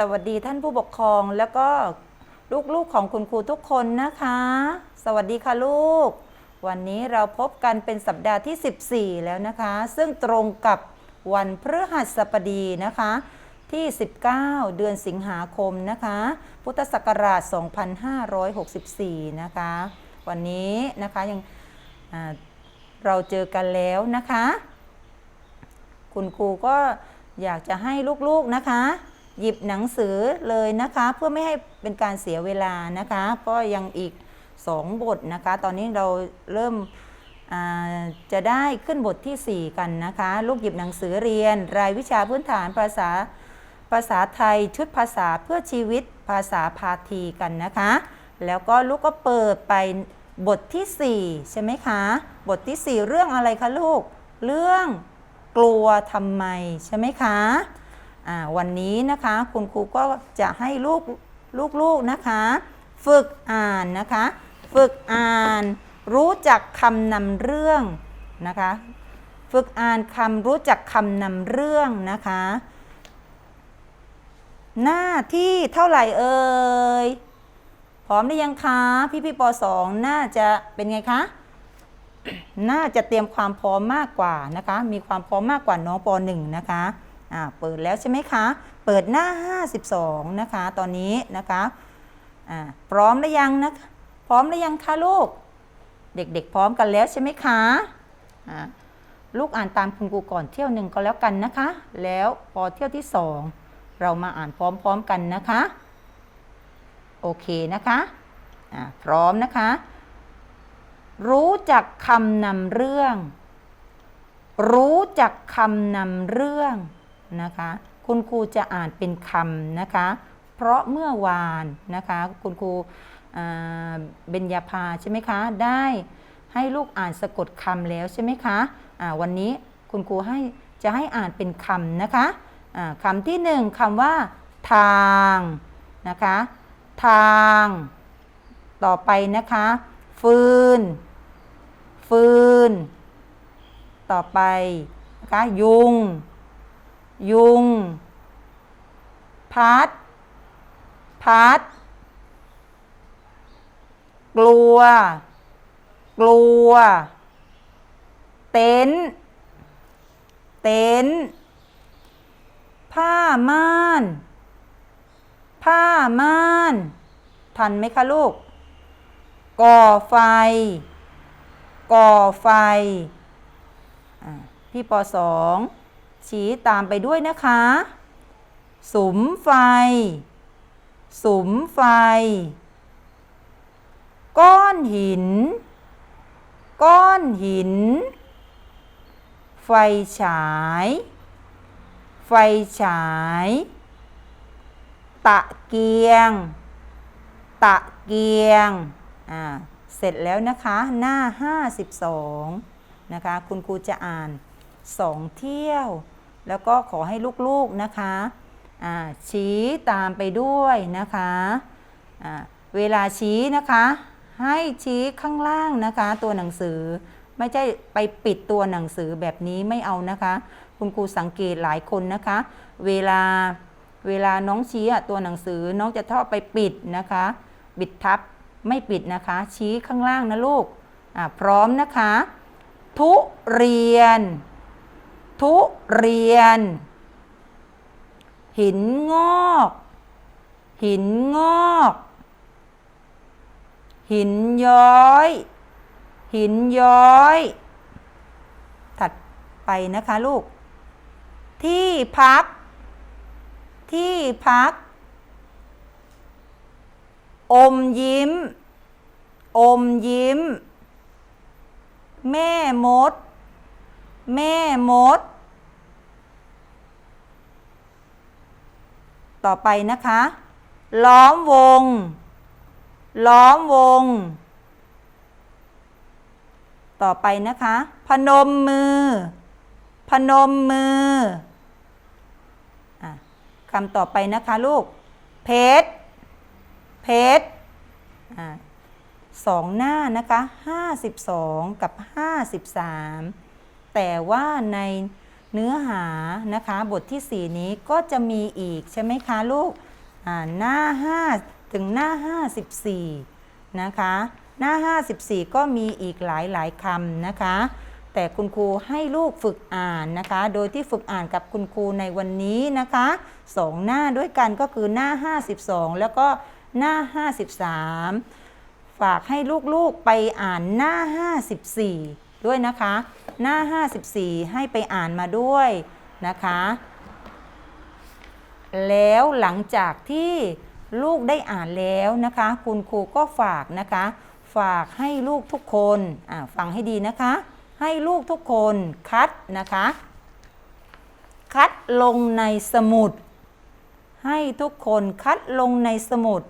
สวัสดีท่านผู้ปกครองแล้วก็ลูกๆของคุณครูทุกคนนะคะ สวัสดีค่ะลูก วันนี้เราพบกันเป็นสัปดาห์ที่ 14 แล้วนะคะ ซึ่งตรงกับวันพฤหัสบดีนะคะ ที่ 19 เดือนสิงหาคมนะคะ พุทธศักราช 2564 นะคะ วันนี้นะคะยังเราเจอกันแล้วนะคะ คุณครูก็อยากจะให้ลูกๆนะคะ หยิบหนังสือเลยนะคะ เพื่อไม่ให้เป็นการเสียเวลานะคะเพราะยังอีก 2 บทนะคะ ตอนนี้เราเริ่มจะได้ขึ้นบททีสี่ 4 กันนะคะ ลูกหยิบหนังสือเรียน รายวิชาพื้นฐานภาษาภาษาไทยชุดภาษาเพื่อชีวิตภาษาพาทีกันนะคะ แล้วก็ลูกก็เปิดไปบทที่ 4 ใช่ไหมคะ บททีสี่4 เรื่องอะไรคะลูก เรื่องกลัวทำไมใช่ไหมคะ วันนี้นะคะคุณครูก็จะให้ลูกลูกๆนะคะ ฝึกอ่านนะคะ ฝึกอ่านรู้จักคำนำเรื่องนะคะ ฝึกอ่านคำรู้จักคำนำเรื่องนะคะ หน้าที่เท่าไหร่เอ่ยพร้อมหรือยังคะพี่พี่ปสองน่าจะเป็นไงคะน่าจะเตรียมความพร้อมมากกว่านะคะ มีความพร้อมมากกว่าน้องปหนึ่งนะคะ อ่าเปิดแล้วใช่ไหมคะ เปิดหน้า 52 นะคะ ตอนนี้นะคะอ่าพร้อมหรือยังนะคะพร้อมหรือยังคะลูก เด็กๆ พร้อมกันแล้วใช่ไหมคะอ่าลูกอ่านตามคุณครูก่อนเที่ยวหนึ่งก็แล้วกันนะคะ แล้วพอเที่ยวที่สองเรามาอ่านพร้อมๆกันนะคะ โอเคนะคะอ่าพร้อมนะคะ รู้จักคำนำเรื่อง รู้จักคำนำเรื่อง นะคะ คุณครูจะอ่านเป็นคำนะคะ เพราะเมื่อวานนะคะ คุณครูเบญญาภาใช่ไหมคะ ได้ให้ลูกอ่านสะกดคำแล้วใช่ไหมคะอ่าวันนี้คุณครูให้จะให้อ่านเป็นคำนะคะอ่าคำที่หนึ่งคำว่า ทางนะคะ ทาง ต่อไปนะคะ ฟืน ฟืน ต่อไปนะคะยุง ยุง พัด พัด กลัว กลัว เต็นเต็นผ้าม่าน ผ้าม่าน ทันไหมคะลูก ก่อไฟ ก่อไฟอพี่ปสอง ชี้ตามไปด้วยนะคะสุมไฟสุมไฟ ก้อนหิน ก้อนหิน ไฟฉาย ไฟฉาย ตะเกียง ตะเกียง อ่า เสร็จแล้วนะคะ หน้า 52 นะคะ คุณครูจะอ่าน 2 เที่ยว แล้วก็ขอให้ลูกๆนะคะชี้ตามไปด้วยนะคะเวลาชี้นะคะ ให้ชี้ข้างล่างนะคะ ตัวหนังสือไม่ใช่ไปปิดตัวหนังสือแบบนี้ไม่เอานะคะ คุณครูสังเกตหลายคนนะคะ เวลาเวลาน้องชี้ตัวหนังสือน้องจะชอบไปปิดนะคะ บิดทับไม่ปิดนะคะ ชี้ข้างล่างนะลูกพร้อมนะคะ ทุเรียน ทุเรียน หินงอก หินงอก หินย้อย หินย้อย ถัดไปนะคะลูก ที่พัก ที่พัก อมยิ้ม อมยิ้ม แม่มด แม่มด ต่อไปนะคะ ล้อมวง ล้อมวง ต่อไปนะคะ พนมมือ พนมมืออคำต่อไปนะคะลูก เพชร เพชรสองหน้านะคะ 52 กับ 53 แต่ว่าในเนื้อหานะคะบทที่ 4 นี้ก็จะมีอีกใช่ไหมคะลูกอ่าหน้า 5 ถึงหน้า 54 นะคะ หน้า 54 ก็มีอีกหลายหลายคำนะคะ แต่คุณครูให้ลูกฝึกอ่านนะคะ โดยที่ฝึกอ่านกับคุณครูในวันนี้นะคะสองหน้าด้วยกันก็คือหน้า 52 แล้วก็หน้า 53 ฝากให้ลูกๆไปอ่านหน้า 54 ด้วยนะคะ หน้า 54 ให้ไปอ่านมาด้วยนะคะ แล้วหลังจากที่ลูกได้อ่านแล้วนะคะ คุณครูก็ฝากนะคะ ฝากให้ลูกทุกคนฟังให้ดีนะคะ ให้ลูกทุกคนคัดนะคะ คัดลงในสมุด ให้ทุกคนคัดลงในสมุด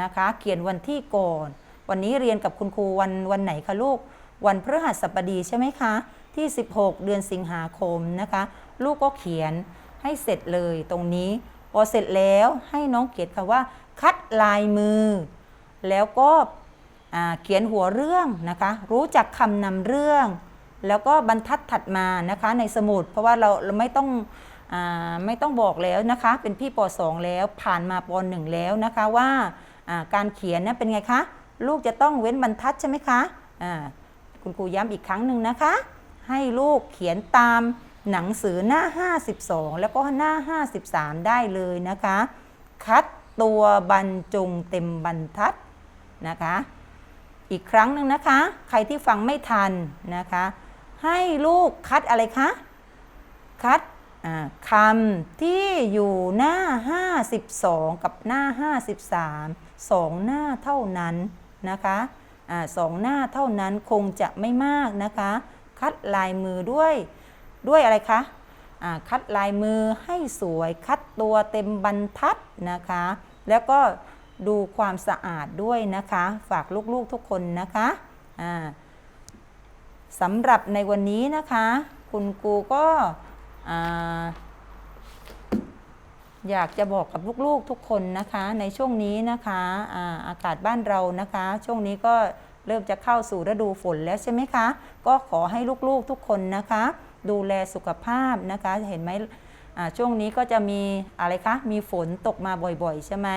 นะคะ เขียนวันที่ก่อน วันนี้เรียนกับคุณครูวันวันไหนคะลูก วันพฤหัสบดีใช่ไหมคะ ที่ 16 เดือนสิงหาคมนะคะ ลูกก็เขียนให้เสร็จเลยตรงนี้ พอเสร็จแล้วให้น้องเขียนคำว่า คัดลายมือ แล้วก็เขียนหัวเรื่องนะคะ รู้จักคำนำเรื่อง แล้วก็บรรทัดถัดมานะคะในสมุด เพราะว่าเราเราไม่ต้องอไม่ต้องบอกแล้วนะคะ เป็นพี่ป .2 แล้วผ่านมาป .1 แล้วนะคะว่าการเขียนเนี่ยเป็นไงคะ ลูกจะต้องเว้นบรรทัดใช่ไหมคะอ่า คุณครูย้ำอีกครั้งหนึ่งนะคะ ให้ลูกเขียนตามหนังสือหน้า 52 แล้วก็หน้า 53 ได้เลยนะคะ คัดตัวบรรจงเต็มบรรทัดนะคะ อีกครั้งหนึ่งนะคะ ใครที่ฟังไม่ทันนะคะ ให้ลูกคัดอะไรคะ คัดคำที่อยู่หน้า 52 กับหน้า 53สองหน้าเท่านั้นนะคะ สองหน้าเท่านั้นคงจะไม่มากนะคะ คัดลายมือด้วยด้วยอะไรคะคัดลายมือให้สวยคัดตัวเต็มบรรทัดนะคะ แล้วก็ดูความสะอาดด้วยนะคะ ฝากลูกๆทุกคนนะคะสำหรับในวันนี้นะคะ คุณครูก็ อยากจะบอกกับลูกๆทุกคนนะคะ ในช่วงนี้นะคะอาอากาศบ้านเรานะคะ ช่วงนี้ก็เริ่มจะเข้าสู่ฤดูฝนแล้วใช่ไหมคะ ก็ขอให้ลูกๆทุกคนนะคะ ดูแลสุขภาพนะคะเห็นไหมช่วงนี้ก็จะมีอะไรคะมีฝนตกมาบ่อยๆ ใช่ไหม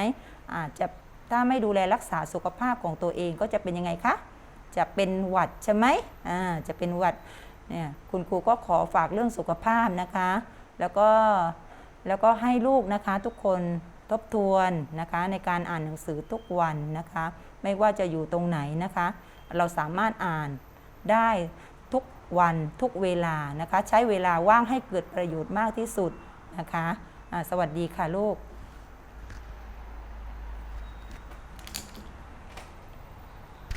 อาจจะถ้าไม่ดูแลรักษาสุขภาพของตัวเองก็จะเป็นยังไงคะจะเป็นหวัดใช่ไหมอ่าจะเป็นหวัดเนี่ยคุณครูก็ขอฝากเรื่องสุขภาพนะคะ แล้วก็ แล้วก็ให้ลูกนะคะทุกคนทบทวนนะคะในการอ่านหนังสือทุกวันนะคะ ไม่ว่าจะอยู่ตรงไหนนะคะ เราสามารถอ่านได้ทุกวันทุกเวลานะคะ ใช้เวลาว่างให้เกิดประโยชน์มากที่สุดนะคะะสวัสดีค่ะลูก